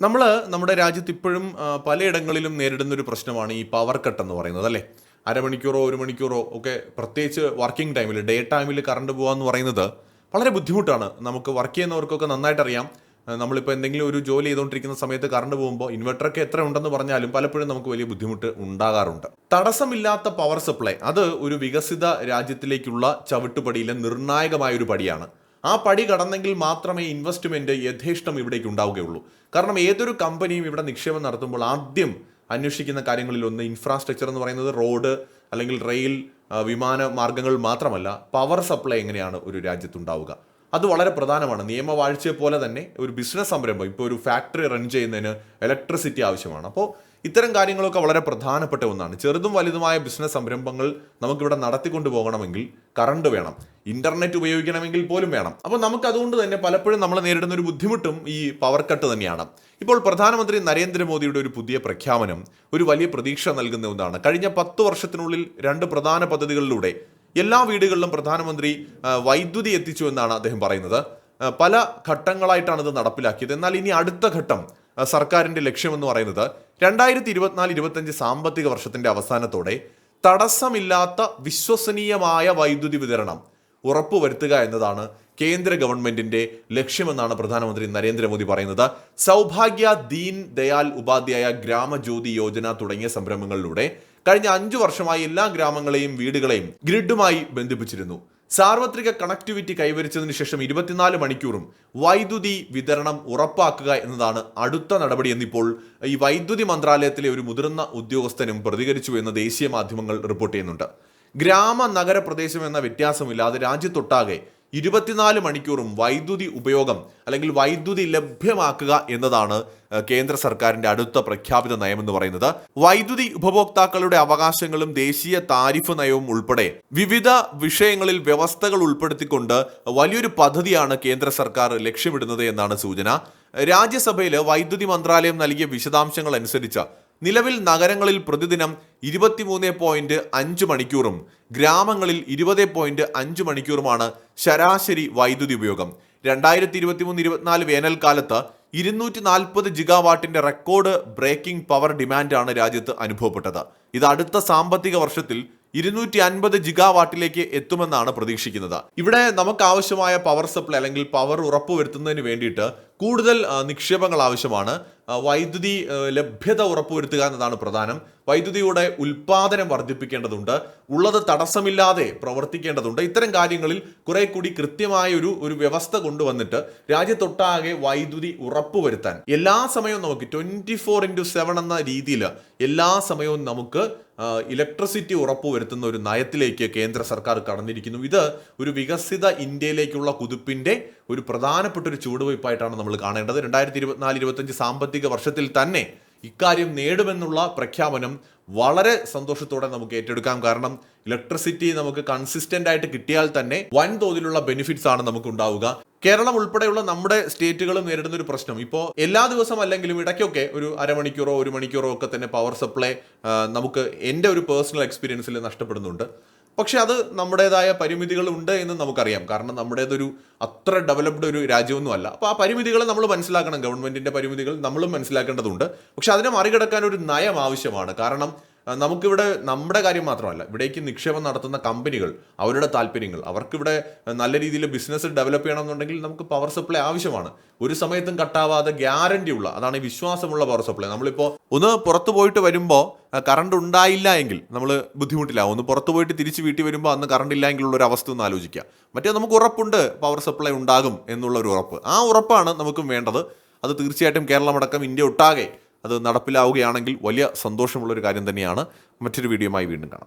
നമ്മൾ നമ്മുടെ രാജ്യത്ത് ഇപ്പോഴും പലയിടങ്ങളിലും നേരിടുന്ന ഒരു പ്രശ്നമാണ് ഈ പവർ കട്ട് എന്ന് പറയുന്നത് അല്ലേ? അരമണിക്കൂറോ ഒരു മണിക്കൂറോ ഒക്കെ പ്രത്യേകിച്ച് വർക്കിംഗ് ടൈമിൽ ഡേ ടൈമിൽ കറണ്ട് പോകാന്ന് പറയുന്നത് വളരെ ബുദ്ധിമുട്ടാണ്. നമുക്ക് വർക്ക് ചെയ്യുന്നവർക്കൊക്കെ നന്നായിട്ട് അറിയാം. നമ്മളിപ്പോൾ എന്തെങ്കിലും ഒരു ജോലി ചെയ്തുകൊണ്ടിരിക്കുന്ന സമയത്ത് കറണ്ട് പോകുമ്പോൾ ഇൻവെർട്ടറൊക്കെ എത്ര ഉണ്ടെന്ന് പറഞ്ഞാലും പലപ്പോഴും നമുക്ക് വലിയ ബുദ്ധിമുട്ട് ഉണ്ടാകാറുണ്ട്. തടസ്സമില്ലാത്ത പവർ സപ്ലൈ അത് ഒരു വികസിത രാജ്യത്തിലേക്കുള്ള ചവിട്ടുപടിയിലെ നിർണായകമായ ഒരു പടിയാണ്. ആ പടി കടന്നെങ്കിൽ മാത്രമേ ഇൻവെസ്റ്റ്മെന്റ് യഥേഷ്ടം ഇവിടേക്ക് ഉണ്ടാവുകയുള്ളൂ. കാരണം ഏതൊരു കമ്പനിയും ഇവിടെ നിക്ഷേപം നടത്തുമ്പോൾ ആദ്യം അന്വേഷിക്കുന്ന കാര്യങ്ങളിൽ ഒന്ന് ഇൻഫ്രാസ്ട്രക്ചർ എന്ന് പറയുന്നത് റോഡ് അല്ലെങ്കിൽ റെയിൽ വിമാന മാർഗങ്ങൾ മാത്രമല്ല പവർ സപ്ലൈ എങ്ങനെയാണ് ഒരു രാജ്യത്തുണ്ടാവുക. അത് വളരെ പ്രധാനമാണ്. നിയമവാഴ്ചയെ പോലെ തന്നെ ഒരു ബിസിനസ് സംരംഭം ഇപ്പോൾ ഒരു ഫാക്ടറി റൺ ചെയ്യുന്നതിന് ഇലക്ട്രിസിറ്റി ആവശ്യമാണ്. അപ്പോൾ ഇത്തരം കാര്യങ്ങളൊക്കെ വളരെ പ്രധാനപ്പെട്ട ഒന്നാണ്. ചെറുതും വലുതുമായ ബിസിനസ് സംരംഭങ്ങൾ നമുക്കിവിടെ നടത്തിക്കൊണ്ടു പോകണമെങ്കിൽ കറണ്ട് വേണം. ഇന്റർനെറ്റ് ഉപയോഗിക്കണമെങ്കിൽ പോലും വേണം. അപ്പോൾ നമുക്ക് അതുകൊണ്ട് തന്നെ പലപ്പോഴും നമ്മൾ നേരിടുന്ന ഒരു ബുദ്ധിമുട്ടും ഈ പവർ കട്ട് തന്നെയാണ്. ഇപ്പോൾ പ്രധാനമന്ത്രി നരേന്ദ്രമോദിയുടെ ഒരു പുതിയ പ്രഖ്യാപനം ഒരു വലിയ പ്രതീക്ഷ നൽകുന്ന ഒന്നാണ്. കഴിഞ്ഞ പത്ത് വർഷത്തിനുള്ളിൽ രണ്ട് പ്രധാന പദ്ധതികളിലൂടെ എല്ലാ വീടുകളിലും പ്രധാനമന്ത്രി വൈദ്യുതി എത്തിച്ചു എന്നാണ് അദ്ദേഹം പറയുന്നത്. പല ഘട്ടങ്ങളായിട്ടാണ് ഇത് നടപ്പിലാക്കിയത്. എന്നാൽ ഇനി അടുത്ത ഘട്ടം സർക്കാരിന്റെ ലക്ഷ്യമെന്ന് പറയുന്നത് രണ്ടായിരത്തി ഇരുപത്തിനാല് ഇരുപത്തഞ്ച് സാമ്പത്തിക വർഷത്തിന്റെ അവസാനത്തോടെ തടസ്സമില്ലാത്ത വിശ്വസനീയമായ വൈദ്യുതി വിതരണം ഉറപ്പുവരുത്തുക എന്നതാണ് കേന്ദ്ര ഗവൺമെന്റിന്റെ ലക്ഷ്യമെന്നാണ് പ്രധാനമന്ത്രി നരേന്ദ്രമോദി പറയുന്നത്. സൗഭാഗ്യ ദീൻ ദയാൽ ഉപാധ്യായ ഗ്രാമജ്യോതി യോജന തുടങ്ങിയ സംരംഭങ്ങളിലൂടെ കഴിഞ്ഞ അഞ്ചു വർഷമായി എല്ലാ ഗ്രാമങ്ങളെയും വീടുകളെയും ഗ്രിഡുമായി ബന്ധിപ്പിച്ചിരുന്നു. സാർവത്രിക കണക്ടിവിറ്റി കൈവരിച്ചതിന് ശേഷം ഇരുപത്തിനാല് മണിക്കൂറും വൈദ്യുതി വിതരണം ഉറപ്പാക്കുക എന്നതാണ് അടുത്ത നടപടി എന്നിപ്പോൾ ഈ വൈദ്യുതി മന്ത്രാലയത്തിലെ ഒരു മുതിർന്ന ഉദ്യോഗസ്ഥനും പ്രതികരിച്ചു എന്ന് ദേശീയ മാധ്യമങ്ങൾ റിപ്പോർട്ട് ചെയ്യുന്നുണ്ട്. ഗ്രാമ നഗര പ്രദേശം എന്ന വ്യത്യാസമില്ലാതെ രാജ്യത്തൊട്ടാകെ ഇരുപത്തിനാല് മണിക്കൂറും വൈദ്യുതി ഉപയോഗം അല്ലെങ്കിൽ വൈദ്യുതി ലഭ്യമാക്കുക എന്നതാണ് കേന്ദ്ര സർക്കാരിന്റെ അടുത്ത പ്രഖ്യാപിത നയമെന്ന് പറയുന്നത്. വൈദ്യുതി ഉപഭോക്താക്കളുടെ അവകാശങ്ങളും ദേശീയ താരിഫ് നയവും ഉൾപ്പെടെ വിവിധ വിഷയങ്ങളിൽ വ്യവസ്ഥകൾ ഉൾപ്പെടുത്തിക്കൊണ്ട് വലിയൊരു പദ്ധതിയാണ് കേന്ദ്ര സർക്കാർ ലക്ഷ്യമിടുന്നത് എന്നാണ് സൂചന. രാജ്യസഭയിൽ വൈദ്യുതി മന്ത്രാലയം നൽകിയ വിശദാംശങ്ങൾ അനുസരിച്ച് നിലവിൽ നഗരങ്ങളിൽ പ്രതിദിനം ഇരുപത്തിമൂന്ന് പോയിന്റ് അഞ്ച് മണിക്കൂറും ഗ്രാമങ്ങളിൽ ഇരുപത് പോയിന്റ് അഞ്ച് മണിക്കൂറുമാണ് ശരാശരി വൈദ്യുതി ഉപയോഗം. രണ്ടായിരത്തി ഇരുപത്തിമൂന്ന് ഇരുപത്തിനാല് വേനൽക്കാലത്ത് ഇരുന്നൂറ്റി നാൽപ്പത് ജിഗാവാട്ടിന്റെ റെക്കോർഡ് ബ്രേക്കിംഗ് പവർ ഡിമാൻഡാണ് രാജ്യത്ത് അനുഭവപ്പെട്ടത്. ഇത് അടുത്ത സാമ്പത്തിക വർഷത്തിൽ ഇരുന്നൂറ്റി അൻപത് ജിഗാവാട്ടിലേക്ക് എത്തുമെന്നാണ് പ്രതീക്ഷിക്കുന്നത്. ഇവിടെ നമുക്ക് ആവശ്യമായ പവർ സപ്ലൈ അല്ലെങ്കിൽ പവർ ഉറപ്പുവരുത്തുന്നതിന് വേണ്ടിയിട്ട് കൂടുതൽ നിക്ഷേപങ്ങൾ ആവശ്യമാണ്. വൈദ്യുതി ലഭ്യത ഉറപ്പുവരുത്തുക എന്നതാണ് പ്രധാനം. വൈദ്യുതിയുടെ ഉൽപാദനം വർദ്ധിപ്പിക്കേണ്ടതുണ്ട്. ഉള്ളത് തടസ്സമില്ലാതെ പ്രവർത്തിക്കേണ്ടതുണ്ട്. ഇത്തരം കാര്യങ്ങളിൽ കുറെ കൂടി കൃത്യമായ ഒരു ഒരു വ്യവസ്ഥ കൊണ്ടുവന്നിട്ട് രാജ്യത്തൊട്ടാകെ വൈദ്യുതി ഉറപ്പുവരുത്താൻ. എല്ലാ സമയവും നമുക്ക് ട്വന്റി ഫോർ ഇന്റു സെവൻ എന്ന രീതിയിൽ എല്ലാ സമയവും നമുക്ക് ഇലക്ട്രിസിറ്റി ഉറപ്പുവരുത്തുന്ന ഒരു നയത്തിലേക്ക് കേന്ദ്ര സർക്കാർ കടന്നിരിക്കുന്നു. ഇത് ഒരു വികസിത ഇന്ത്യയിലേക്കുള്ള കുതിപ്പിന്റെ ഒരു പ്രധാനപ്പെട്ട ഒരു ചുവടുവയ്പായിട്ടാണ് നമ്മൾ കാണേണ്ടത്. രണ്ടായിരത്തി ഇരുപത്തിനാല് ഇരുപത്തഞ്ച് സാമ്പത്തിക വർഷത്തിൽ തന്നെ ഇക്കാര്യം നേടുമെന്നുള്ള പ്രഖ്യാപനം വളരെ സന്തോഷത്തോടെ നമുക്ക് ഏറ്റെടുക്കാം. കാരണം ഇലക്ട്രിസിറ്റി നമുക്ക് കൺസിസ്റ്റന്റ് ആയിട്ട് കിട്ടിയാൽ തന്നെ വൻതോതിലുള്ള ബെനിഫിറ്റ്സ് ആണ് നമുക്ക് ഉണ്ടാവുക. കേരളം ഉൾപ്പെടെയുള്ള നമ്മുടെ സ്റ്റേറ്റുകളും നേരിടുന്ന ഒരു പ്രശ്നം. ഇപ്പോൾ എല്ലാ ദിവസം അല്ലെങ്കിലും ഇടയ്ക്കൊക്കെ ഒരു അരമണിക്കൂറോ ഒരു മണിക്കൂറോ ഒക്കെ തന്നെ പവർ സപ്ലൈ നമുക്ക് എന്റെ ഒരു പേഴ്സണൽ എക്സ്പീരിയൻസിൽ നഷ്ടപ്പെടുന്നുണ്ട്. പക്ഷെ അത് നമ്മുടേതായ പരിമിതികളുണ്ട് എന്ന് നമുക്കറിയാം. കാരണം നമ്മുടേതൊരു അത്ര ഡെവലപ്ഡ് ഒരു രാജ്യമൊന്നും അല്ല. അപ്പോൾ ആ പരിമിതികൾ നമ്മൾ മനസ്സിലാക്കണം. ഗവൺമെന്റിന്റെ പരിമിതികൾ നമ്മളും മനസ്സിലാക്കേണ്ടതുണ്ട്. പക്ഷെ അതിനെ മറികടക്കാൻ ഒരു നയം ആവശ്യമാണ്. കാരണം നമുക്കിവിടെ നമ്മുടെ കാര്യം മാത്രമല്ല ഇവിടേക്ക് നിക്ഷേപം നടത്തുന്ന കമ്പനികൾ അവരുടെ താല്പര്യങ്ങൾ അവർക്കിവിടെ നല്ല രീതിയിൽ ബിസിനസ് ഡെവലപ്പ് ചെയ്യണമെന്നുണ്ടെങ്കിൽ നമുക്ക് പവർ സപ്ലൈ ആവശ്യമാണ്. ഒരു സമയത്തും കട്ടാവാതെ ഗ്യാരണ്ടി ഉള്ള അതാണ് വിശ്വാസമുള്ള പവർ സപ്ലൈ നമ്മളിപ്പോൾ ഒന്ന് പുറത്തു പോയിട്ട് വരുമ്പോൾ കറണ്ട് ഉണ്ടായില്ല എങ്കിൽ നമ്മൾ ബുദ്ധിമുട്ടില്ല ഒന്ന് പുറത്തു പോയിട്ട് തിരിച്ച് വീട്ടിൽ വരുമ്പോൾ അന്ന് കറണ്ട് ഇല്ലെങ്കിൽ എങ്കിലുള്ള ഒരു അവസ്ഥ ഒന്ന് ആലോചിക്കുക. മറ്റേ നമുക്ക് ഉറപ്പുണ്ട് പവർ സപ്ലൈ ഉണ്ടാകും എന്നുള്ള ഒരു ഉറപ്പ്. ആ ഉറപ്പാണ് നമുക്കും വേണ്ടത്. അത് തീർച്ചയായിട്ടും കേരളമടക്കം ഇന്ത്യ ഒട്ടാകെ അത് നടപ്പിലാവുകയാണെങ്കിൽ വലിയ സന്തോഷമുള്ളൊരു കാര്യം തന്നെയാണ്. മറ്റൊരു വീഡിയോയുമായി വീണ്ടും കാണാം.